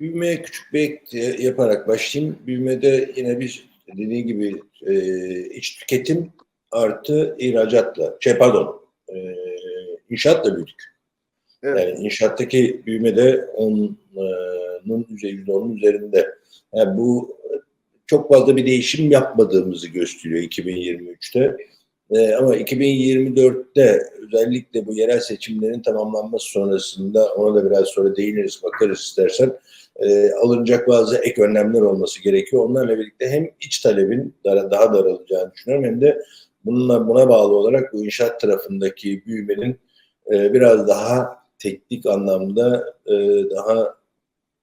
büyümeye küçük bir ek yaparak başlayayım. Büyümede yine bir dediğim gibi e, iç tüketim artı ihracatla, şey pardon, e, inşaatla büyüdük. Evet. Yani inşaattaki büyüme de onun %10'un üzerinde. Yani bu çok fazla bir değişim yapmadığımızı gösteriyor 2023'te. Ee, ama 2024'te özellikle bu yerel seçimlerin tamamlanması sonrasında ona da biraz sonra değiniriz, bakarız istersen e, alınacak bazı ek önlemler olması gerekiyor. Onlarla birlikte hem iç talebin daha, daha daralacağını düşünüyorum hem de bununla buna bağlı olarak bu inşaat tarafındaki büyümenin e, biraz daha teknik anlamda e, daha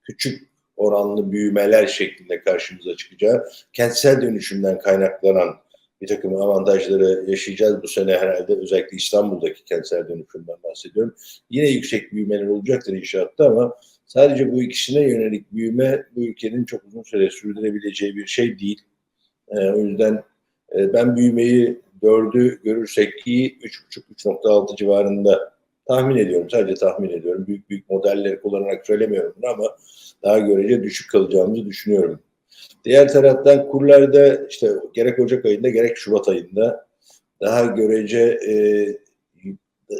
küçük oranlı büyümeler şeklinde karşımıza çıkacağı, kentsel dönüşümden kaynaklanan bir takım avantajları yaşayacağız bu sene herhalde. Özellikle İstanbul'daki kentsel dönüşümden bahsediyorum. Yine yüksek büyümeler olacaktır inşaatta ama sadece bu ikisine yönelik büyüme bu ülkenin çok uzun süre sürdürebileceği bir şey değil. E, o yüzden e, ben büyümeyi dördü görürsek iyi 3,5-3,6 civarında tahmin ediyorum. Sadece tahmin ediyorum. Büyük büyük modelleri kullanarak söylemiyorum bunu ama daha görece düşük kalacağımızı düşünüyorum. Diğer taraftan kurlarda işte gerek Ocak ayında gerek Şubat ayında daha görece e,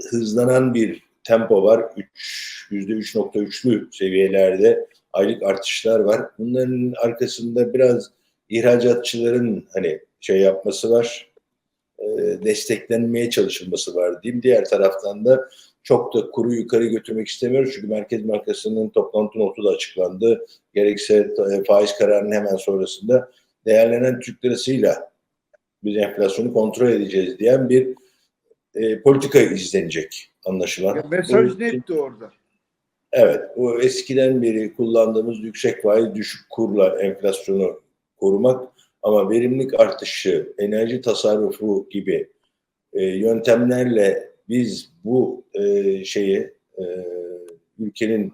hızlanan bir tempo var. 3, %3.3'lü seviyelerde aylık artışlar var. Bunların arkasında biraz ihracatçıların hani şey yapması var, e, desteklenmeye çalışılması var diyeyim. Diğer taraftan da çok da kuru yukarı götürmek istemiyoruz. Çünkü Merkez Bankası'nın toplantı notu da açıklandı. Gerekse e, faiz kararının hemen sonrasında değerlenen Türk lirasıyla biz enflasyonu kontrol edeceğiz diyen bir e, politika izlenecek anlaşılan. Ya mesaj Bu- netti orada. Evet, o eskiden beri kullandığımız yüksek faiz, düşük kurla enflasyonu korumak ama verimlilik artışı, enerji tasarrufu gibi e, yöntemlerle biz bu e, şeyi e, ülkenin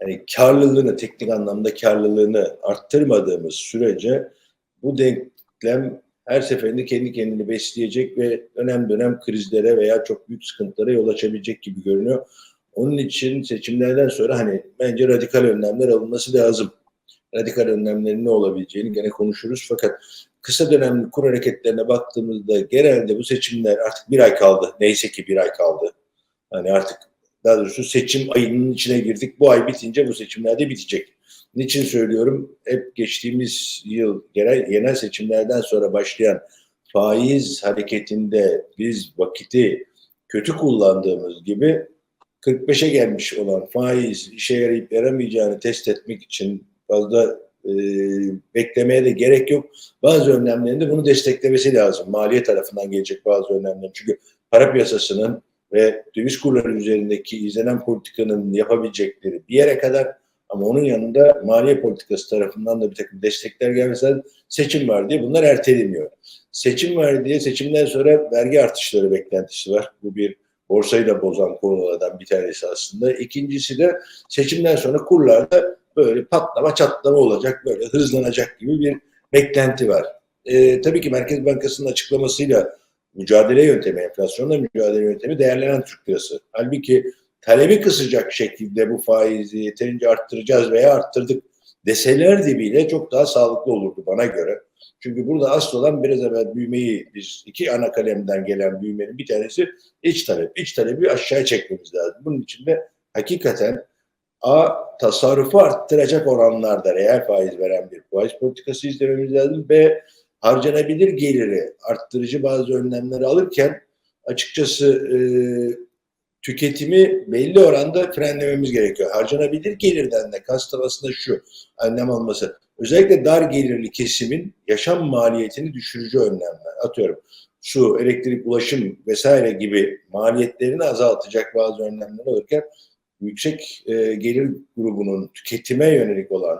hani karlılığını, teknik anlamda karlılığını arttırmadığımız sürece bu denklem her seferinde kendi kendini besleyecek ve dönem dönem krizlere veya çok büyük sıkıntılara yol açabilecek gibi görünüyor. Onun için seçimlerden sonra hani bence radikal önlemler alınması lazım. Radikal önlemlerin ne olabileceğini gene konuşuruz. Fakat kısa dönemli kur hareketlerine baktığımızda genelde bu seçimler artık bir ay kaldı. Neyse ki bir ay kaldı. Hani artık daha doğrusu seçim ayının içine girdik. Bu ay bitince bu seçimler de bitecek. Niçin söylüyorum? Hep geçtiğimiz yıl genel, genel seçimlerden sonra başlayan faiz hareketinde biz vakiti kötü kullandığımız gibi 45'e gelmiş olan faiz işe yarayıp yaramayacağını test etmek için fazla e, beklemeye de gerek yok. Bazı önlemlerinde bunu desteklemesi lazım. Maliye tarafından gelecek bazı önlemler. Çünkü para piyasasının ve döviz kurları üzerindeki izlenen politikanın yapabilecekleri bir yere kadar ama onun yanında maliye politikası tarafından da bir takım destekler gelmesi. Seçim var diye bunlar erteleniyor. Seçim var diye seçimden sonra vergi artışları beklentisi var. Bu bir borsayı da bozan konulardan bir tanesi aslında. İkincisi de seçimden sonra kurlarda böyle patlama çatlama olacak, böyle hızlanacak gibi bir beklenti var. Ee, tabii ki Merkez Bankası'nın açıklamasıyla mücadele yöntemi, enflasyonla mücadele yöntemi değerlenen Türk lirası. Halbuki talebi kısacak şekilde bu faizi yeterince arttıracağız veya arttırdık deselerdi bile çok daha sağlıklı olurdu bana göre. Çünkü burada asıl olan biraz evvel büyümeyi biz iki ana kalemden gelen büyümenin bir tanesi iç talep. İç talebi aşağıya çekmemiz lazım. Bunun için de hakikaten A tasarrufu arttıracak oranlarda reel faiz veren bir faiz politikası izlememiz lazım. B harcanabilir geliri arttırıcı bazı önlemleri alırken açıkçası e, tüketimi belli oranda frenlememiz gerekiyor. Harcanabilir gelirden de kastım aslında şu önlem alması. Özellikle dar gelirli kesimin yaşam maliyetini düşürücü önlemler. Atıyorum su, elektrik, ulaşım vesaire gibi maliyetlerini azaltacak bazı önlemler alırken yüksek e, gelir grubunun tüketime yönelik olan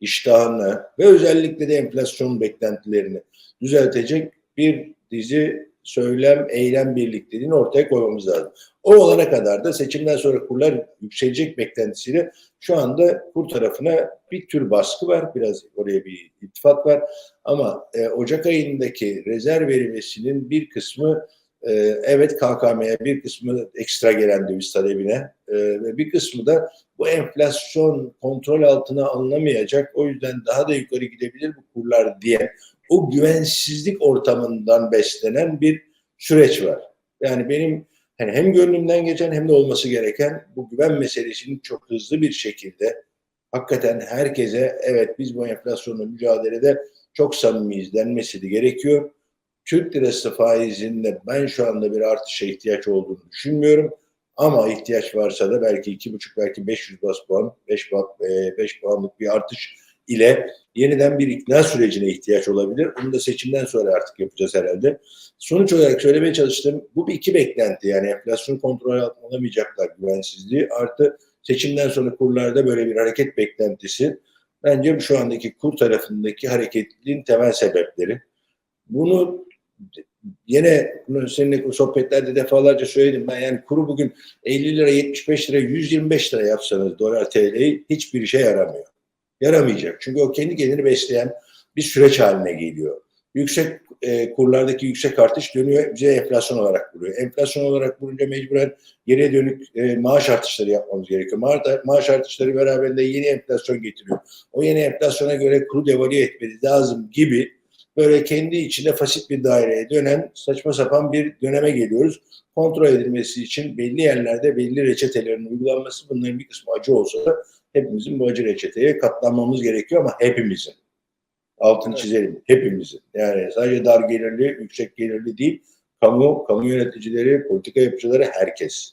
iştahını ve özellikle de enflasyon beklentilerini düzeltecek bir dizi söylem, eylem birlikteliğini ortaya koymamız lazım. O olana kadar da seçimden sonra kurlar yükselecek beklentisiyle şu anda kur tarafına bir tür baskı var. Biraz oraya bir ittifak var. Ama e, Ocak ayındaki rezerv verilmesinin bir kısmı Ee, evet KKM'ye bir kısmı ekstra gelen döviz talebine e, ve bir kısmı da bu enflasyon kontrol altına alınamayacak o yüzden daha da yukarı gidebilir bu kurlar diye o güvensizlik ortamından beslenen bir süreç var. Yani benim hani hem gönlümden geçen hem de olması gereken bu güven meselesinin çok hızlı bir şekilde hakikaten herkese evet biz bu enflasyonla mücadelede çok samimiyiz denmesi de gerekiyor. Türk lirası faizinde ben şu anda bir artışa ihtiyaç olduğunu düşünmüyorum. Ama ihtiyaç varsa da belki iki buçuk belki 500 bas puan, 5 puan, 5 puanlık bir artış ile yeniden bir ikna sürecine ihtiyaç olabilir. Onu da seçimden sonra artık yapacağız herhalde. Sonuç olarak söylemeye çalıştım. Bu bir iki beklenti yani enflasyon kontrol altına alamayacaklar güvensizliği artı seçimden sonra kurlarda böyle bir hareket beklentisi bence şu andaki kur tarafındaki hareketliliğin temel sebepleri. Bunu yine seninle sohbetlerde defalarca söyledim ben yani kuru bugün 50 lira 75 lira 125 lira yapsanız dolar TL'yi hiçbir işe yaramıyor. Yaramayacak. Çünkü o kendi kendini besleyen bir süreç haline geliyor. Yüksek e, kurlardaki yüksek artış dönüyor bize enflasyon olarak vuruyor. Enflasyon olarak vurunca mecburen geriye dönük e, maaş artışları yapmamız gerekiyor. Ma maaş artışları beraberinde yeni enflasyon getiriyor. O yeni enflasyona göre kuru devalüe etmeniz lazım gibi böyle kendi içinde fasit bir daireye dönen saçma sapan bir döneme geliyoruz. Kontrol edilmesi için belli yerlerde belli reçetelerin uygulanması bunların bir kısmı acı olsa da hepimizin bu acı reçeteye katlanmamız gerekiyor ama hepimizin. Altını çizelim. Hepimizin. Yani sadece dar gelirli, yüksek gelirli değil, kamu, kamu yöneticileri, politika yapıcıları herkes.